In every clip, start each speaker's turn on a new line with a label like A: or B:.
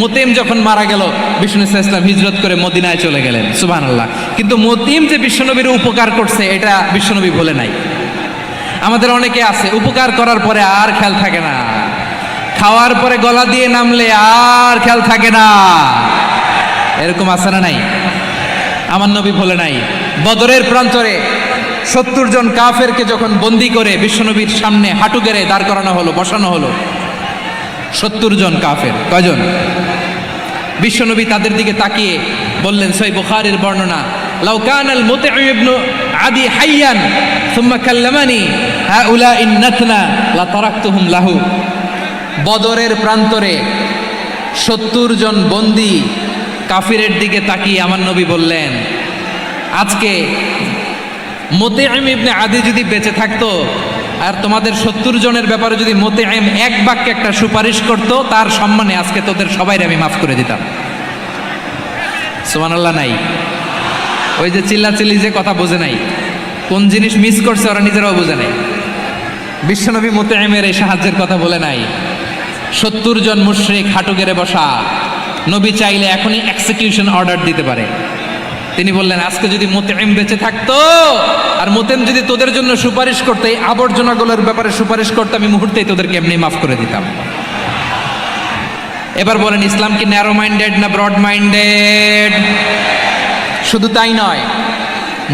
A: মতিম যখন মারা গেল, বিষ্ণু ইসলাম হিজরত করে মদিনায় চলে গেলেন সুবাহ আল্লাহ কিন্তু মতিম যে বিশ্বনবীর উপকার করছে, এটা বিশ্বনবী বলে নাই। আমাদের অনেকে আছে, উপকার করার পরে আর খেয়াল থাকে না। খাওয়ার পরে গলা দিয়ে নামলে আর খেয়াল থাকে না। এরকম আছে না নাই? আমার নবী বলে নাই। বদরের প্রান্তরে সত্তর জন কাফেরকে যখন বন্দি করে বিশ্বনবীর সামনে হাঁটু গেড়ে দাঁড় করানো হলো, বসানো হলো, সত্তর জন কাফের। কয়জন? বিশ্বনবী তাদের দিকে তাকিয়ে বললেন, সই বুখারের বর্ণনা লাউকান আল মুতিউ ইবনু আদি হাইয়ান, সুম্মা কাল্লামানি হাউলা ইন্নাতনা লা তারাকতুহুম লাহু। বদরের প্রান্তরে সত্তর জন বন্দি কাফিরের দিকে তাকিয়ে আমার নবী বললেন, আজকে মোতেআম ইবনে আদি যদি বেঁচে থাকতো আর তোমাদের সত্তর জনের ব্যাপারে যদি মোতেআম এক বাক্যে একটা সুপারিশ করত, তার সম্মানে আজকে তোদের সবাই আমি মাফ করে দিতাম। সুবহানাল্লাহ, নাই। ওই যে চিল্লাচিল্লি যে কথা বোঝে নাই। কোন জিনিস মিস করছে ওরা নিজেরাও বোঝে নাই। বিশ্বনবী মোতেআমের এই সাহায্যের কথা বলে নাই। সত্তর জন মুশরিক হাঁটু গেড়ে বসা। নবী চাইলে এখনই এক্সিকিউশন অর্ডার দিতে পারে। তিনি বললেন, আজকে যদি মোতেম বেঁচে থাকতো, আর মোতেম যদি তোদের জন্য সুপারিশ করতে, এই আবর্জনাগুলোর ব্যাপারে সুপারিশ করতে, আমি মুহূর্তেই তোদেরকে এমনি মাফ করে দিতাম। এবার বলেন, ইসলাম কি ন্যারো মাইন্ডেড না ব্রড মাইন্ডেড শুধু তাই নয়,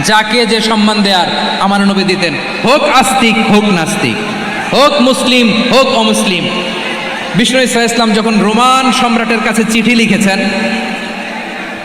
A: যাকে যে সম্মান দেয়ার, আমার নবী দিতেন, হোক আস্তিক, হোক নাস্তিক, হোক মুসলিম, হোক অমুসলিম। বিষ্ণু ইসা ইসলাম যখন রোমান সম্রাটের কাছে চিঠি লিখেছেন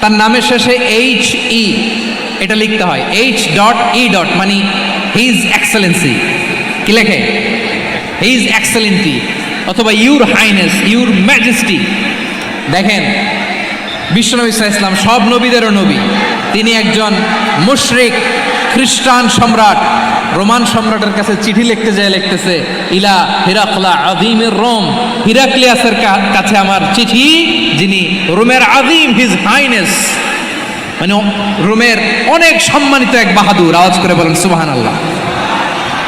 A: তার নামের শেষে এইচ ই এটা লিখতে হয় এইচ ডট ই ডট মানে হিজ এক্সেলেন্সি কি লেখে? হিজ এক্সেলেন্টি অথবা ইউর হাইনেস ইউর ম্যাজেস্টি দেখেন, বিশ্বনবী ইসা ইসলাম সব নবীদেরও নবী। তিনি একজন মুশরিক, খ্রিস্টান সম্রাট। রোমান সম্রাটের কাছে চিঠি লিখতে যায়, লিখতেছে, ইলা হিরাকলা আদিমের রোম। হিরাক্লিয়াসের কাছে আমার চিঠি, যিনি রোমের আদিম হিজ হাইনেস। মানে রোমের অনেক সম্মানিত এক বাহাদুর। আওয়াজ করে বলেন সুবাহান আল্লাহ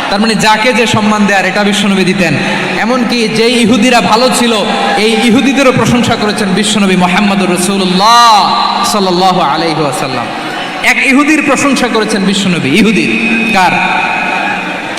A: তার মানে যাকে যে সম্মান দেয়ার এটা বিশ্বনবী দিতেন। এমনকি যে ইহুদিরা ভালো ছিল, এই ইহুদিদেরও প্রশংসা করেছেন বিশ্বনবী মোহাম্মদুর রসুল্লাহ সাল্লাহ আলাইহি আসাল্লাম এক ইহুদির প্রশংসা করেছেন বিশ্বনবী। ইহুদির, কার?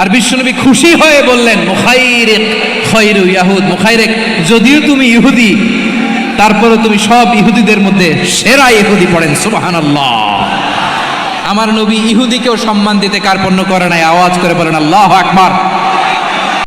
A: আর বিশ্বনবী খুশি হয়ে বললেন, মুখাইরেক, খৈরু ইয়াহুদ, মুখাইরেক, যদিও তুমি ইহুদি তারপরে তুমি সব ইহুদিদের মধ্যে সেরা ইহুদি পড়েন, সুবহানাল্লাহ। আমার নবী ইহুদিকেও সম্মান দিতে কার্পণ্য করে নাই, আওয়াজ করে বলেন, আল্লাহ আকবার।